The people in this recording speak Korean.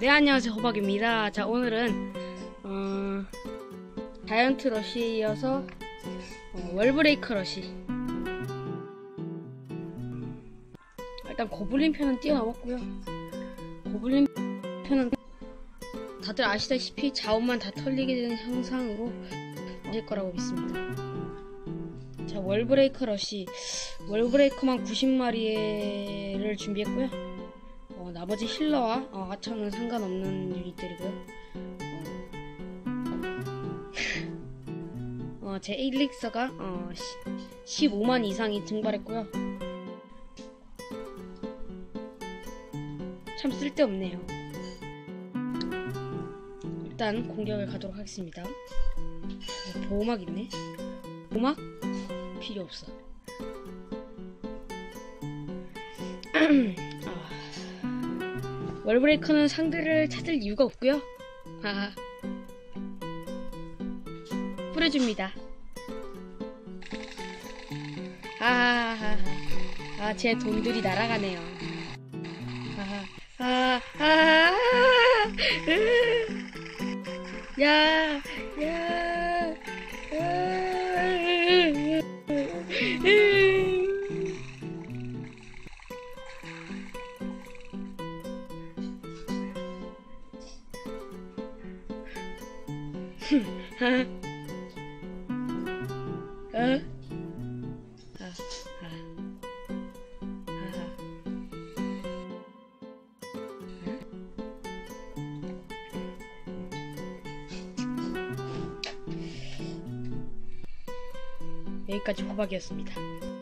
네 안녕하세요 호박입니다. 자 오늘은 어, 자이언트 러시에 이어서 어, 월브레이커 러시 일단 고블린 편은 뛰어넘었고요. 고블린 편은 다들 아시다시피 자원만 다 털리게 되는 형상으로 될 거라고 믿습니다. 자 월브레이커 러시 월브레이커만 90마리를 준비했고요. 어, 나머지 힐러와 어, 아처는 상관없는 유닛들이고요. 어, 어, 제 일릭서가 어, 15만 이상이 증발했고요. 참 쓸데없네요. 일단 공격을 가도록 하겠습니다. 어, 보호막 있네. 보호막 필요 없어. 아, 월브레이커는 상대를 찾을 이유가 없고요. 하하. 뿌려줍니다. 아하하. 아, 제 돈들이 날아가네요. 아하. 아, 아, 으. 야, 야, 으. 으. 어? 아, 아. 아. 여기까지 호박이었습니다.